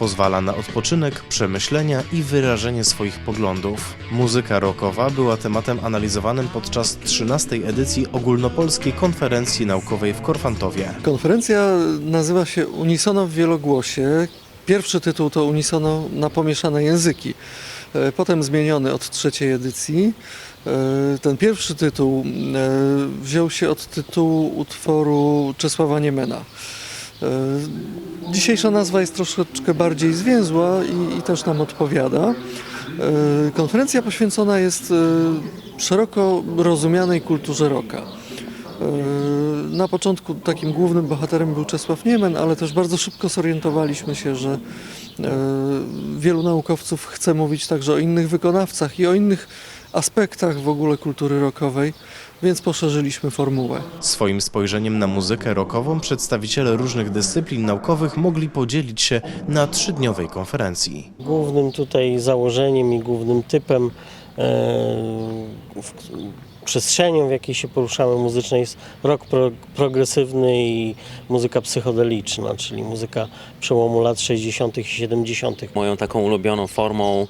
pozwala na odpoczynek, przemyślenia i wyrażenie swoich poglądów. Muzyka rockowa była tematem analizowanym podczas 13. edycji ogólnopolskiej konferencji naukowej w Korfantowie. Konferencja nazywa się Unisono w wielogłosie. Pierwszy tytuł to Unisono na pomieszane języki. E, Potem zmieniony od trzeciej edycji. E, Ten pierwszy tytuł e, wziął się od tytułu utworu Czesława Niemena. E, Dzisiejsza nazwa jest troszeczkę bardziej zwięzła i, i też nam odpowiada. E, Konferencja poświęcona jest e, szeroko rozumianej kulturze rocka. Na początku takim głównym bohaterem był Czesław Niemen, ale też bardzo szybko zorientowaliśmy się, że e, wielu naukowców chce mówić także o innych wykonawcach i o innych aspektach w ogóle kultury rockowej, więc poszerzyliśmy formułę. Swoim spojrzeniem na muzykę rockową przedstawiciele różnych dyscyplin naukowych mogli podzielić się na trzydniowej konferencji. Głównym tutaj założeniem i głównym typem, e, przestrzenią, w jakiej się poruszamy muzycznej jest rock pro, progresywny i muzyka psychodeliczna, czyli muzyka przełomu lat 60. i 70. Moją taką ulubioną formą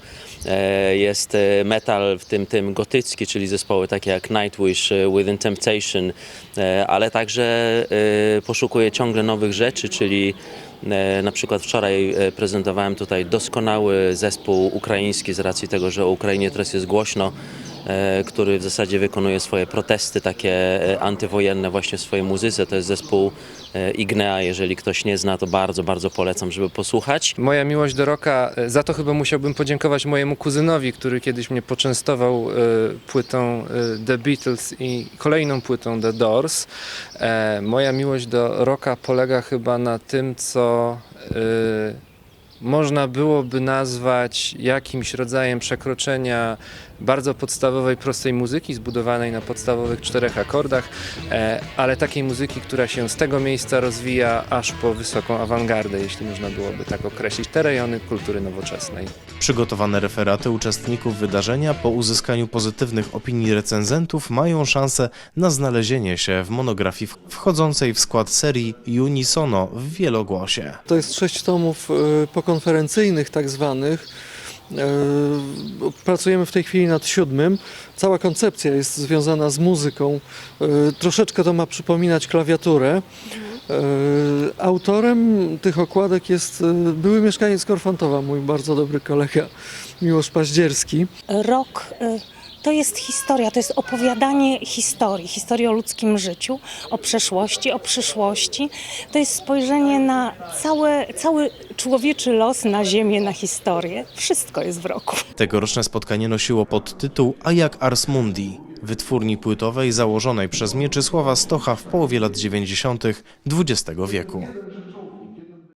e, jest e, metal, w tym, tym gotycki, czyli zespoły takie jak Nightwish, e, Within Temptation, e, ale także e, poszukuję ciągle nowych rzeczy, czyli na przykład wczoraj e, prezentowałem tutaj doskonały zespół ukraiński z racji tego, że o Ukrainie teraz jest głośno, e, który w zasadzie wykonuje swoje protesty takie e, antywojenne właśnie w swojej muzyce. To jest zespół e, Ignea, jeżeli ktoś nie zna, to bardzo, bardzo polecam, żeby posłuchać. Moja miłość do rocka, e, za to chyba musiałbym podziękować mojemu kuzynowi, który kiedyś mnie poczęstował e, płytą e, The Beatles i kolejną płytą The Doors. E, Moja miłość do rocka polega chyba na tym, co e, można byłoby nazwać jakimś rodzajem przekroczenia bardzo podstawowej, prostej muzyki, zbudowanej na podstawowych czterech akordach, e, ale takiej muzyki, która się z tego miejsca rozwija aż po wysoką awangardę, jeśli można byłoby tak określić, te rejony kultury nowoczesnej. Przygotowane referaty uczestników wydarzenia po uzyskaniu pozytywnych opinii recenzentów mają szansę na znalezienie się w monografii wchodzącej w skład serii Unisono w wielogłosie. To jest sześć tomów e, pokonferencyjnych tak zwanych. E, Pracujemy w tej chwili nad siódmym. Cała koncepcja jest związana z muzyką. E, Troszeczkę to ma przypominać klawiaturę. E, Autorem tych okładek jest były mieszkaniec Korfantowa, mój bardzo dobry kolega Miłosz Paździerski. Rok to jest historia, to jest opowiadanie historii, historii o ludzkim życiu, o przeszłości, o przyszłości. To jest spojrzenie na całe, cały człowieczy los, na ziemię, na historię. Wszystko jest w roku. Tegoroczne spotkanie nosiło podtytuł A jak Ars Mundi, wytwórni płytowej założonej przez Mieczysława Stocha w połowie lat 90. XX wieku.